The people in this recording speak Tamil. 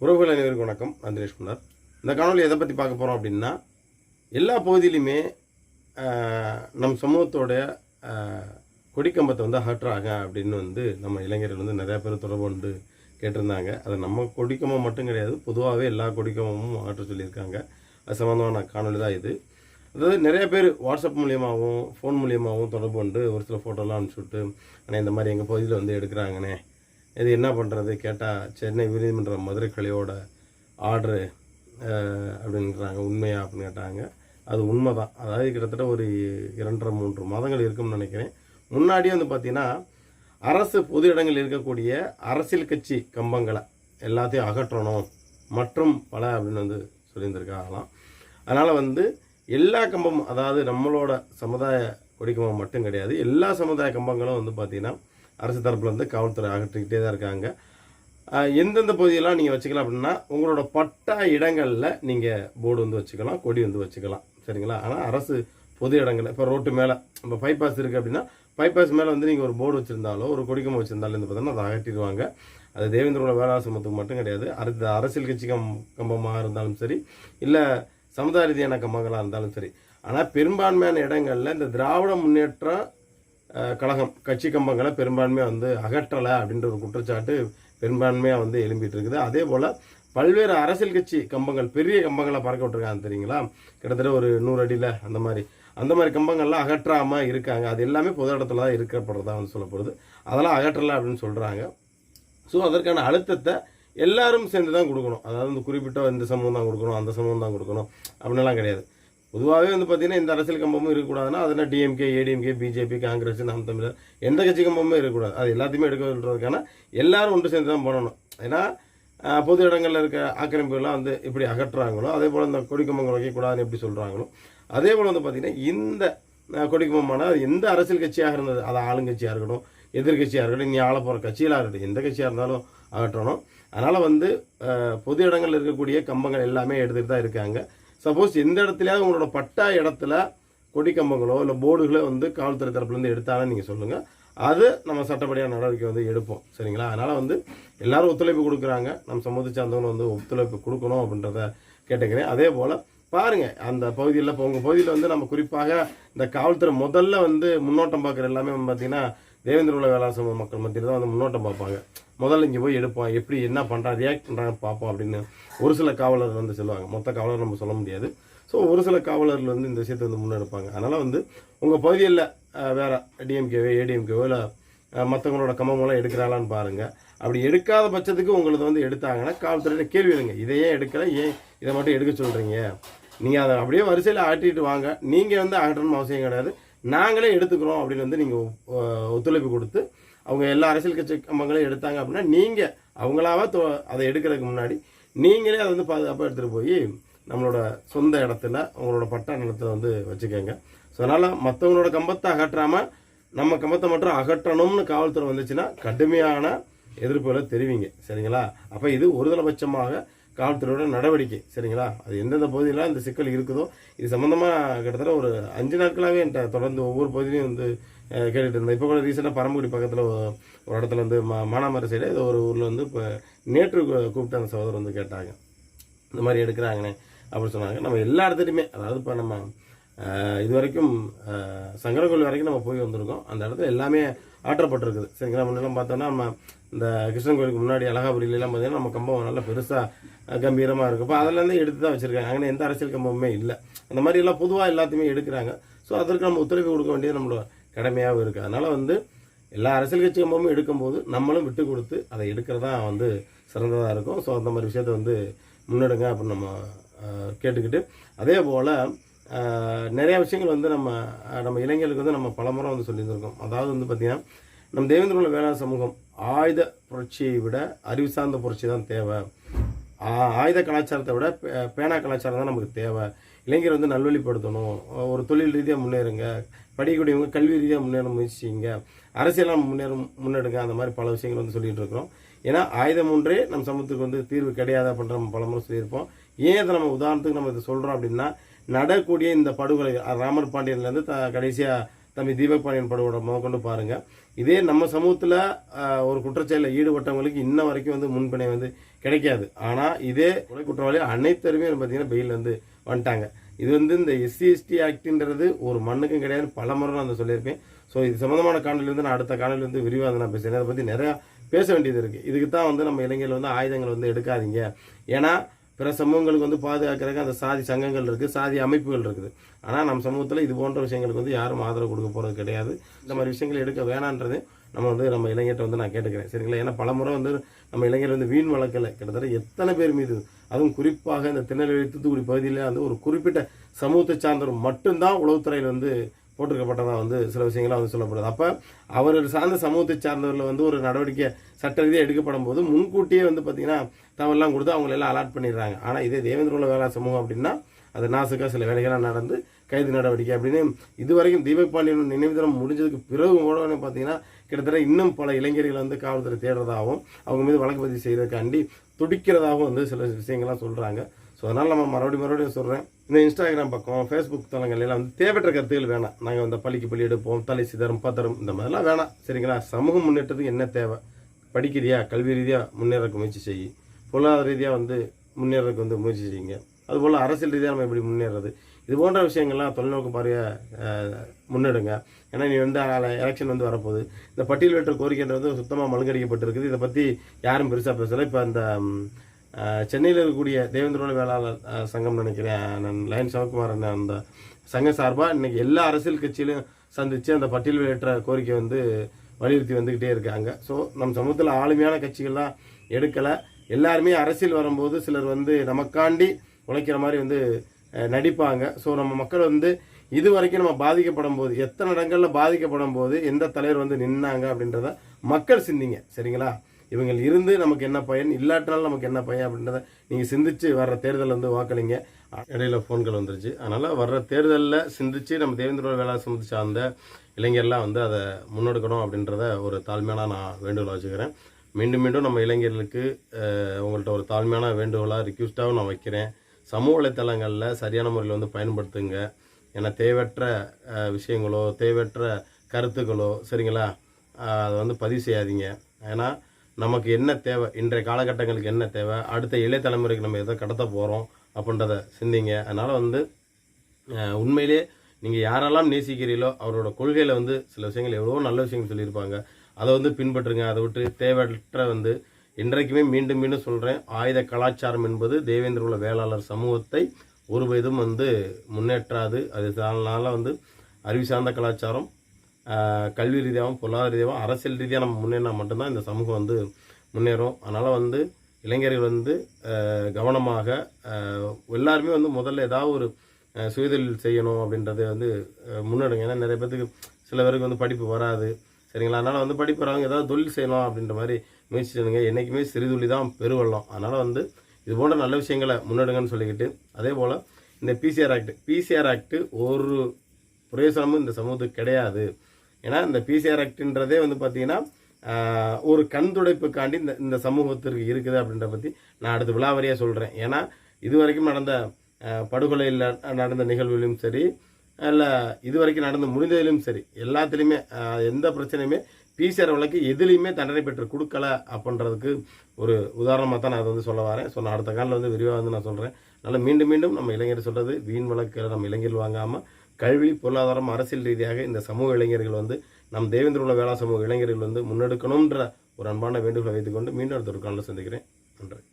உறவுகள் அனைவருக்கும் வணக்கம். நான் தினேஷ்குமார் இந்த காணொலி எதை பற்றி பார்க்க போகிறோம் அப்படின்னா எல்லா பகுதியிலையுமே நம் சமூகத்தோட கொடிக்கம்பத்தை வந்து அகற்றாங்க அப்படின்னு வந்து நம்ம இளைஞர்கள் வந்து நிறையா பேர் தொடர்பு கொண்டு கேட்டிருந்தாங்க. அது நம்ம கொடிக்கம்பம் மட்டும் கிடையாது பொதுவாகவே எல்லா கொடிக்கம்பமும் அகற்ற சொல்லியிருக்காங்க. அது சம்மந்தமான காணொலி தான் இது. அதாவது நிறைய பேர் வாட்ஸ்அப் மூலியமாகவும் ஃபோன் மூலியமாகவும் தொடர்பு கொண்டு ஒரு சில ஃபோட்டோலாம் அனுப்பிச்சுட்டு விட்டு இந்த மாதிரி எங்கள் பகுதியில் வந்து எடுக்கிறாங்கண்ணே. இது என்ன பண்ணுறது கேட்டால் சென்னை உயர்நீதிமன்ற மதுரை கிளையோட ஆர்டரு அப்படின்றாங்க. உண்மையா அப்படின்னு கேட்டாங்க. அது உண்மை தான் அதாவது கிட்டத்தட்ட ஒரு இரண்டரை மூன்று மாதங்கள் இருக்கும்னு நினைக்கிறேன். முன்னாடியே வந்து பார்த்தீங்கன்னா அரசு பொது இடங்களில் இருக்கக்கூடிய அரசியல் கட்சி கம்பங்களை எல்லாத்தையும் அகற்றணும் மற்றும் பல அப்படின்னு வந்து சொல்லியிருந்திருக்காங்களாம். அதனால் வந்து எல்லா கம்பமும் அதாவது நம்மளோட சமுதாய கொடிக்கம்பம் மட்டும் கிடையாது எல்லா சமுதாய கம்பங்களும் வந்து பார்த்தீங்கன்னா அரசு தரப்பில் வந்து காவல்துறை அகற்றிக்கிட்டே தான் இருக்காங்க. எந்தெந்த பகுதியெல்லாம் நீங்கள் வச்சுக்கலாம் அப்படின்னா உங்களோட பட்டா இடங்களில் நீங்கள் போர்டு வந்து வச்சுக்கலாம் கொடி வந்து வச்சுக்கலாம். சரிங்களா? ஆனால் அரசு பொது இடங்கள் இப்போ ரோட்டு மேலே இப்போ பைபாஸ் இருக்குது அப்படின்னா பைபாஸ் மேலே வந்து நீங்கள் ஒரு போர்டு வச்சுருந்தாலோ ஒரு கொடிக்கம்பம் வச்சுருந்தாலும் வந்து பார்த்தோன்னா அதை அகற்றிடுவாங்க. அது தேவேந்திரோட வேளாண் சமத்துக்கு மட்டும் கிடையாது. அடுத்த அரசியல் கட்சி கம் கம்பமாக இருந்தாலும் சரி இல்லை சமுதாய ரீதியான கம்பங்களாக இருந்தாலும் சரி. ஆனால் பெரும்பான்மையான இடங்களில் இந்த திராவிட முன்னேற்றம் கழகம் கட்சி கம்பங்களை பெரும்பான்மையாக வந்து அகற்றலை அப்படின்ற ஒரு குற்றச்சாட்டு பெரும்பான்மையாக வந்து எழும்பிட்டு இருக்குது அதே போல் பல்வேறு அரசியல் கட்சி கம்பங்கள் பெரிய கம்பங்களை பறக்க விட்டுருக்காங்க தெரியுங்களா? கிட்டத்தட்ட ஒரு நூறு அடியில் அந்த மாதிரி. அந்த மாதிரி கம்பங்கள்லாம் அகற்றாமல் இருக்காங்க. அது எல்லாமே பொது இடத்துல தான் இருக்கப்படுறதா வந்து சொல்லப்படுது. அதெல்லாம் அகற்றலை அப்படின்னு சொல்கிறாங்க ஸோ அதற்கான அழுத்தத்தை எல்லாரும் சேர்ந்து தான் கொடுக்கணும். அதாவது இந்த குறிப்பிட்ட இந்த சமூகம் தான் கொடுக்கணும் அந்த சமூகம் தான் கொடுக்கணும் அப்படின்லாம் கிடையாது. பொதுவாகவே வந்து பார்த்தீங்கன்னா இந்த அரசியல் கம்பமும் இருக்கக்கூடாதுன்னா அதனால் டிஎம்கே ஏடிஎம்கே பிஜேபி காங்கிரஸ் நாம் தமிழர். எந்த கட்சி கம்பமும் இருக்கக்கூடாது. அது எல்லாத்தையுமே எடுக்க சொல்றதுக்கான எல்லாரும் ஒன்று சேர்ந்து தான் பண்ணணும். ஏன்னா பொது இடங்களில் இருக்க ஆக்கிரமிப்புகள்லாம் வந்து எப்படி அகற்றுறாங்களோ அதே போல் இந்த கொடிக்கம்பங்கள் வைக்கக்கூடாதுன்னு எப்படி சொல்கிறாங்களோ அதே போல் வந்து பார்த்தீங்கன்னா இந்த கொடிக்கம்பமான அது எந்த அரசியல் கட்சியாக இருந்தது அது ஆளுங்கட்சியாக இருக்கட்டும் எதிர்கட்சியாக இருக்கட்டும் நீ ஆள போகிற கட்சியெல்லாம் இருக்கட்டும் எந்த கட்சியாக இருந்தாலும் அகற்றணும். அதனால் வந்து பொது இடங்களில் இருக்கக்கூடிய கம்பங்கள் எல்லாமே எடுத்துகிட்டு தான் இருக்காங்க. சப்போஸ் எந்த இடத்துலயாவது உங்களோட பட்டா இடத்துல கொடி கம்பங்களோ இல்லை போர்டுகளோ வந்து காவல்துறை தரப்புலேருந்து எடுத்தாலும் நீங்கள் சொல்லுங்கள் அது நம்ம சட்டப்படியான நடவடிக்கை வந்து எடுப்போம். சரிங்களா? அதனால் வந்து எல்லாரும் ஒத்துழைப்பு கொடுக்குறாங்க. நம்ம சமூகத்தை சார்ந்தவங்க வந்து ஒத்துழைப்பு கொடுக்கணும் அப்படின்றத கேட்டுக்கிறேன். அதே போல் பாருங்கள் அந்த பகுதியில் இப்போ உங்கள் பகுதியில் வந்து நம்ம குறிப்பாக இந்த காவல்துறை முதல்ல வந்து முன்னோட்டம் பார்க்குற எல்லாமே பார்த்தீங்கன்னா தேவேந்திர உலக வேளாண் சமூக மக்கள் மத்தியில் தான் வந்து முன்னோட்டம் பார்ப்பாங்க. முதல்ல இங்கே போய் எடுப்போம் எப்படி என்ன பண்ணுறான் ரியாக்ட் பண்ணுறாங்கன்னு பார்ப்போம் அப்படின்னு ஒரு சில காவலர் வந்து சொல்லுவாங்க. மொத்த காவலர் நம்ம சொல்ல முடியாது. ஸோ ஒரு சில காவலர்கள் வந்து இந்த விஷயத்தை வந்து முன்னெடுப்பாங்க. அதனால் வந்து உங்கள் பகுதியில் வேறு டிஎம்கேவோ ஏடிஎம்கேவோ இல்லை மற்றவங்களோட கம்பமெல்லாம் எடுக்கிறாளான்னு பாருங்கள் அப்படி எடுக்காத பட்சத்துக்கு உங்களது வந்து எடுத்தாங்கன்னா காவல்துறையில கேள்வி எடுங்க இதை ஏன் எடுக்கலை? ஏன் இதை மட்டும் எடுக்க சொல்கிறீங்க நீங்கள் அதை அப்படியே வரிசையில் ஆட்டிட்டு வாங்க. நீங்கள் வந்து ஆட்டணும்னு அவசியம் கிடையாது. நாங்களே எடுத்துக்கிறோம் அப்படின்னு வந்து நீங்கள் ஒத்துழைப்பு கொடுத்து அவங்க எல்லா அரசியல் கட்சி கம்பங்களும் எடுத்தாங்க அப்படின்னா நீங்கள் அவங்களாவா தொ- அதை எடுக்கிறதுக்கு முன்னாடி நீங்களே அதை வந்து பாதுகாப்பாக எடுத்துகிட்டு போய் நம்மளோட சொந்த இடத்துல அவங்களோட பட்டா நிலத்தில் வந்து வச்சுக்கோங்க. ஸோ அதனால் மற்றவங்களோட கம்பத்தை அகற்றாமல் நம்ம கம்பத்தை மட்டும் அகற்றணும்னு காவல்துறை வந்துச்சுன்னா கடுமையான எதிர்ப்புகளை தெரிவிங்க. சரிங்களா? அப்போ இது ஒருதலைபட்சமாக காவல்துறையோட நடவடிக்கை சரிங்களா? அது எந்தெந்த பகுதியில் இந்த சிக்கல் இருக்குதோ இது சம்மந்தமாக கிட்டத்தட்ட ஒரு அஞ்சு நாட்களாகவே என்கிட்ட தொடர்ந்து ஒவ்வொரு பகுதியிலையும் வந்து கேட்டுட்டு இருந்தேன். இப்போ கூட ரீசெண்டாக பரமக்குடி பக்கத்தில் ஒரு இடத்துல வந்து மா மானாமரை சைடு ஏதோ ஒரு ஊரில் வந்து இப்போ நேற்று கூப்பிட்டு அந்த சகோதரர் வந்து கேட்டாங்க. இந்த மாதிரி எடுக்கிறாங்கண்ணே அப்படின்னு சொன்னாங்க. நம்ம எல்லா இடத்துலையுமே அதாவது இப்போ நம்ம இது வரைக்கும் சங்கரகோவில் வரைக்கும் நம்ம போய் வந்திருக்கோம். அந்த இடத்துல எல்லாமே ஆற்றப்பட்டிருக்குது. சரிங்களா? முன்னெல்லாம் பார்த்தோன்னா நம்ம இந்த கிருஷ்ணன் கோயிலுக்கு முன்னாடி அழகாபுரியிலலாம் பார்த்தீங்கன்னா நம்ம கம்பம் நல்லா பெருசாக கம்பீரமாக இருக்கும். இப்போ அதிலேருந்து எடுத்து தான் வச்சுருக்காங்க. அங்கே எந்த அரசியல் கம்பமுமே இல்லை. அந்த மாதிரி எல்லாம் பொதுவாக எல்லாத்தையுமே எடுக்கிறாங்க. ஸோ அதற்கு நம்ம ஒத்துழைப்பு கொடுக்க வேண்டியது நம்மளோட கடமையாகவும் இருக்குது அதனால் வந்து எல்லா அரசியல் கட்சி கம்பமும் எடுக்கும்போது நம்மளும் விட்டு கொடுத்து அதை எடுக்கிறதா வந்து சிறந்ததாக இருக்கும். ஸோ அந்த மாதிரி விஷயத்த வந்து முன்னெடுங்க அப்படின்னு நம்ம கேட்டுக்கிட்டு அதே போல் நிறைய விஷயங்கள் வந்து நம்ம நம்ம இளைஞர்களுக்கு வந்து நம்ம பலமுறை வந்து சொல்லியிருந்திருக்கோம். அதாவது வந்து பார்த்திங்கன்னா நம்ம தேவேந்திர வேளாண் சமூகம் ஆயுத புரட்சியை விட அறிவு சார்ந்த புரட்சி தான் தேவை. ஆயுத கலாச்சாரத்தை விட பே- பேனா கலாச்சாரம் தான் நமக்கு தேவை. இளைஞர் வந்து நல்வழிப்படுத்தணும். ஒரு தொழில் ரீதியாக முன்னேறுங்க. படிக்கக்கூடியவங்க கல்வி ரீதியாக முன்னேற முயற்சிங்க. அரசியலாம் முன்னேறும் முன்னெடுங்க. அந்த மாதிரி பல விஷயங்கள் வந்து சொல்லிகிட்டு இருக்கிறோம். ஏன்னா ஆயுதம் ஒன்றே நம் சமூகத்துக்கு வந்து தீர்வு கிடையாது அப்படின்ற நம்ம பலமுறை சொல்லியிருப்போம். ஏன் இதை நம்ம உதாரணத்துக்கு நம்ம இதை சொல்கிறோம் அப்படின்னா நடக்கூடிய இந்த படுகொலை ராமர் பாண்டியன்லேருந்து த கடைசியாக தம்பி தீபக் பாண்டியன் படுகொலை முதற்கொண்டு பாருங்கள் இதே நம்ம சமூகத்தில் ஒரு குற்றச்செயலில் ஈடுபட்டவங்களுக்கு இன்ன வரைக்கும் வந்து முன்பிணை வந்து கிடைக்காது. ஆனால் இதே கொலை குற்றவாளி அனைத்தருமே பார்த்தீங்கன்னா பெயில் வந்து வந்துட்டாங்க. இது வந்து இந்த எஸ்சி எஸ்டி ஒரு மண்ணுக்கும் கிடையாது பல முறை நான் வந்து சொல்லியிருப்பேன். ஸோ இது சம்மந்தமான காணொலியிலேருந்து நான் அடுத்த காணொலி வந்து விரிவாக நான் பேசுகிறேன் அதை பற்றி நிறையா பேச வேண்டியது இருக்குது இதுக்கு தான் வந்து நம்ம இளைஞர்கள் வந்து ஆயுதங்கள் வந்து எடுக்காதீங்க. ஏன்னா பிற சமூகங்களுக்கு வந்து பாதுகாக்கிறதுக்கு அந்த சாதி சங்கங்கள் இருக்குது சாதி அமைப்புகள் இருக்குது. ஆனால் நம்ம சமூகத்தில் இது போன்ற விஷயங்களுக்கு வந்து யாரும் ஆதரவு கொடுக்க போகிறது கிடையாது. இந்த மாதிரி விஷயங்கள் எடுக்க வேணான்றது நம்ம வந்து நம்ம இளைஞர்கிட்ட வந்து நான் கேட்டுக்கிறேன். சரிங்களா? ஏன்னா பலமுறை வந்து நம்ம இளைஞர் வந்து வீண் வழக்கில் கிட்டத்தட்ட எத்தனை பேர் மீது அதுவும் குறிப்பாக இந்த திருநெல்வேலி தூத்துக்குடி பகுதியில் வந்து ஒரு குறிப்பிட்ட சமூகத்தை சார்ந்தவர் மட்டும்தான் உளவுத்துறையில் வந்து போட்டிருக்கப்பட்டதாக வந்து சில விஷயங்கள்லாம் வந்து சொல்லப்படுது. அப்போ அவர்கள் சார்ந்த சமூகத்தை சார்ந்தவர்கள் வந்து ஒரு நடவடிக்கை சட்ட ரீதியாக எடுக்கப்படும் போது முன்கூட்டியே வந்து பார்த்தீங்கன்னா தவறெல்லாம் கொடுத்து அவங்கள எல்லாம் அலாட் பண்ணிடுறாங்க. ஆனால் இதே தேவேந்திர வேலை வேளா சமூகம் அப்படின்னா அது நாசுக்காக சில வேலைகள்லாம் நடந்து கைது நடவடிக்கை அப்படின்னு இதுவரைக்கும் தீபக் பாண்டியன் நினைவு தினம் முடிஞ்சதுக்கு பிறகு கூட பார்த்தீங்கன்னா கிட்டத்தட்ட இன்னும் பல இளைஞர்கள் வந்து காவல்துறை தேடுறதாகவும் அவங்க மீது வழக்கு பதிவு செய்யறதுக்காண்டி துடிக்கிறதாகவும் வந்து சில விஷயங்கள்லாம் சொல்கிறாங்க ஸோ அதனால் நம்ம மறுபடியும் மறுபடியும் சொல்கிறேன் இந்த இன்ஸ்டாகிராம் பக்கம் ஃபேஸ்புக் தளங்கள் எல்லாம் வந்து தேவையற்ற கருத்துகள் வேணாம். நாங்கள் இந்த பள்ளிக்கு பள்ளி எடுப்போம் தலை சிதறம் பத்தரம் இந்த மாதிரிலாம் வேணாம். சரிங்களா? சமூகம் முன்னேற்றத்துக்கு என்ன தேவை? படிக்கிறியா கல்வி ரீதியாக முன்னேறக்கு முயற்சி செய். பொருளாதார ரீதியாக வந்து முன்னேறதுக்கு வந்து முயற்சி செய்யுங்க. அதுபோல் அரசியல் ரீதியாக நம்ம எப்படி முன்னேறது? இது போன்ற விஷயங்கள்லாம் தொலைநோக்கு பார்வையாக முன்னெடுங்க. ஏன்னா நீ வந்து எலெக்ஷன் வந்து வரப்போகுது. இந்த பட்டியல் வெற்ற கோரிக்கைன்றது சுத்தமாக மழுங்கடிக்கப்பட்டிருக்குது. இதை பற்றி யாரும் பெருசாக பேசலை. இப்போ இந்த சென்னையில் இருக்கக்கூடிய தேவேந்திரோட வேளாளர் சங்கம் நினைக்கிறேன் நான் லயன் சிவகுமார் அண்ணன் அந்த சங்க சார்பாக இன்னைக்கு எல்லா அரசியல் கட்சியிலும் சந்தித்து அந்த பட்டியல் வெளியேற்ற கோரிக்கை வந்து வலியுறுத்தி வந்துக்கிட்டே இருக்காங்க. ஸோ நம்ம சமூகத்தில் ஆளுமையான கட்சிகள்லாம் எடுக்கலை. எல்லாருமே அரசியல் வரும்போது சிலர் வந்து நமக்காண்டி உழைக்கிற மாதிரி வந்து நடிப்பாங்க. ஸோ நம்ம மக்கள் வந்து இது வரைக்கும் நம்ம பாதிக்கப்படும் போது எத்தனை இடங்களில் பாதிக்கப்படும் போது எந்த தலைவர் வந்து நின்னாங்க அப்படின்றத மக்கள் சிந்திங்க. சரிங்களா? இவங்கள் இருந்து நமக்கு என்ன பயன்? இல்லாட்டினாலும் நமக்கு என்ன பயன் அப்படின்றத நீங்கள் சிந்திச்சு வர்ற தேர்தலில் வந்து வாக்களிங்க. இடையில ஃபோன்கள் வந்துருச்சு. அதனால் வர்ற தேர்தலில் சிந்திச்சு நம்ம தேவேந்திர வேலை சமூகத்தை சார்ந்த இளைஞர்லாம் வந்து அதை முன்னெடுக்கணும் அப்படின்றத ஒரு தாழ்மையான நான் வேண்டுகோளாக வச்சுக்கிறேன். மீண்டும் மீண்டும் நம்ம இளைஞர்களுக்கு உங்கள்கிட்ட ஒரு தாழ்மையான வேண்டுகோளாக ரிக்வஸ்ட்டாகவும் நான் வைக்கிறேன். சமூக வலைத்தளங்களில் சரியான முறையில் வந்து பயன்படுத்துங்க. ஏன்னா தேவையற்ற விஷயங்களோ தேவையற்ற கருத்துக்களோ சரிங்களா? அதை வந்து பதிவு செய்யாதீங்க. ஏன்னா நமக்கு என்ன தேவை? இன்றைய காலகட்டங்களுக்கு என்ன தேவை? அடுத்த இளைய தலைமுறைக்கு நம்ம எதை கடத்த போகிறோம் அப்படின்றத சிந்திங்க. அதனால் வந்து உண்மையிலே நீங்கள் யாரெல்லாம் நேசிக்கிறீங்களோ அவரோட கொள்கையில் வந்து சில விஷயங்கள் எவ்வளோ நல்ல விஷயங்கள் சொல்லியிருப்பாங்க. அதை வந்து பின்பற்றுங்க. அதை விட்டு தேவையற்ற வந்து இன்றைக்குமே மீண்டும் மீண்டும் சொல்கிறேன் ஆயுத கலாச்சாரம் என்பது தேவேந்திர உள்ள வேளாளர் சமூகத்தை ஒரு விதம் வந்து முன்னேற்றாது. அது அதனால வந்து அறிவு சார்ந்த கலாச்சாரம். கல்வி ரீதியாகவும் பொருளாதார ரீதியாகவும் அரசியல் ரீதியாக நம்ம முன்னேறினா மட்டும்தான் இந்த சமூகம் வந்து முன்னேறும். அதனால் வந்து இளைஞர்கள் வந்து கவனமாக எல்லாருமே வந்து முதல்ல ஏதாவது ஒரு சுயதொழில் செய்யணும் அப்படின்றத வந்து முன்னெடுங்க. ஏன்னா நிறைய பேத்துக்கு சில பேருக்கு வந்து படிப்பு வராது. சரிங்களா? அதனால் வந்து படிப்பு வராங்க ஏதாவது தொழில் செய்யணும் அப்படின்ற மாதிரி முயற்சி செய்யுங்க. என்றைக்குமே சிறுதுளி தான் பெருவள்ளம். அதனால் வந்து இது போன்ற நல்ல விஷயங்களை முன்னெடுங்கன்னு சொல்லிக்கிட்டு அதே போல் இந்த பிசிஆர் ஆக்ட் பிசிஆர் ஆக்ட் ஒரு பிரயோசனமும் இந்த சமூகத்துக்கு கிடையாது. ஏன்னா இந்த பிசிஆர் ஆக்ட்ன்றதே வந்து பார்த்தீங்கன்னா ஒரு கண் துடைப்புக்காண்டி இந்த இந்த சமூகத்திற்கு இருக்குது அப்படின்ற பற்றி நான் அடுத்து விழாவரியாக சொல்கிறேன் ஏன்னா இது வரைக்கும் நடந்த படுகொலையில் நடந்த நிகழ்வுகளையும் சரி இல்லை இது வரைக்கும் நடந்து முடிந்ததிலும் சரி எல்லாத்துலேயுமே எந்த பிரச்சனையுமே பிசிஆர் வழக்கு எதுலேயுமே தண்டனை பெற்று கொடுக்கல அப்படின்றதுக்கு ஒரு உதாரணமாக தான் நான் அதை வந்து சொல்ல வரேன். ஸோ நான் அடுத்த காலில் வந்து விரிவாக வந்து நான் சொல்கிறேன் அதனால் மீண்டும் மீண்டும் நம்ம இளைஞர் சொல்கிறது வீண் வழக்கில் நம்ம இளைஞர்கள் வாங்காமல் கல்வி பொருளாதாரம் அரசியல் ரீதியாக இந்த சமூக இளைஞர்கள் வந்து நம் தேவேந்திர உள்ள வேளா சமூக இளைஞர்கள் வந்து முன்னெடுக்கணுன்ற ஒரு அன்பான வேண்டுகோளை வைத்துக்கொண்டு மீண்டும் அடுத்த ஒரு காலில் சந்திக்கிறேன். நன்றி.